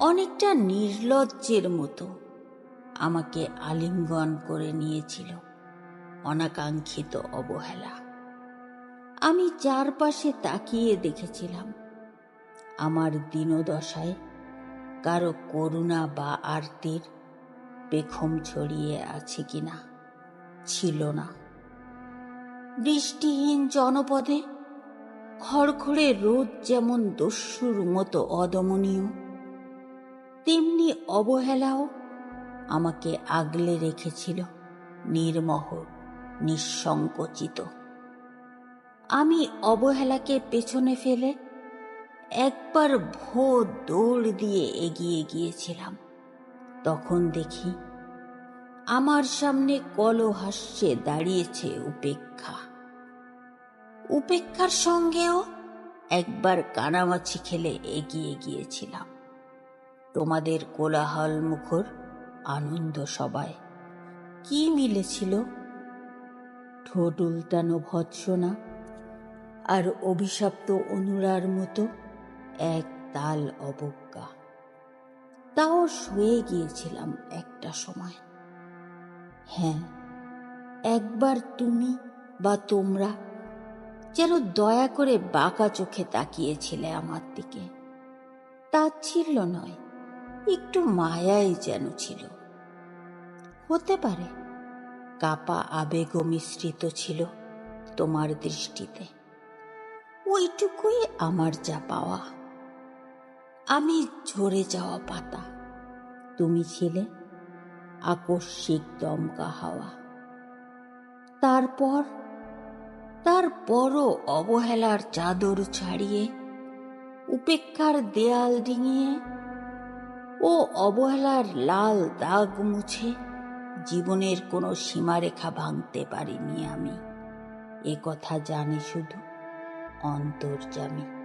অনেকটা নির্লজ্জের মতো আমাকে আলিঙ্গন করে নিয়েছিল অনাকাঙ্ক্ষিত অবহেলা। আমি চারপাশে তাকিয়ে দেখেছিলাম। আমার দীনদশায় কারও করুণা বা আরতির পেখম ছড়িয়ে আছে কিনা ছিল না। বৃষ্টিহীন জনপদে খড়খড়ে রোদ যেমন দস্যুর মতো অদমনীয় তেমনি অবহেলাও আমাকে আগলে রেখেছিল, নির্মহ, নিঃসংকোচিত। আমি অবহেলাকে পেছনে ফেলে একবার ভো দৌড় দিয়ে এগিয়ে গিয়েছিলাম। তখন দেখি আমার সামনে কলহাস্যে দাঁড়িয়েছে উপেক্ষা। উপেক্ষার সঙ্গেও একবার কানামাছি খেলে এগিয়ে গিয়েছিলাম। তোমাদের কোলাহল মুখর আনন্দ সবাই। কি মিলেছিল? ঠোঁট উল্টানো ভৎসনা আর অভিশপ্ত অনুরার মতো এক তাল অবজ্ঞা। তাও শুয়ে গিয়েছিলাম একটা সময়। হ্যাঁ একবার তুমি বা তোমরা যেন দয়া করে বাঁকা চোখে তাকিয়েছিলে আমার দিকে। তাচ্ছিল্য নয়। একটু মায়াই যেন ছিল। হতে পারে কাপা আবেগ মিশ্রিত ছিল তোমার দৃষ্টিতে। ওইটুকুই আমার যা পাওয়া। আমি ঝরে যাওয়া পাতা। তুমি ছিলে আকস্মিক দমকা হাওয়া। তারপর, তারপরও অবহেলার চাদর ছাড়িয়ে, উপেক্ষার দেয়াল ডিঙিয়ে ও অবহেলার লাল দাগ মুছে জীবনের কোনো সীমারেখা ভাঙতে পারিনি আমি। এ কথা জানি শুধু অন্তর্জামী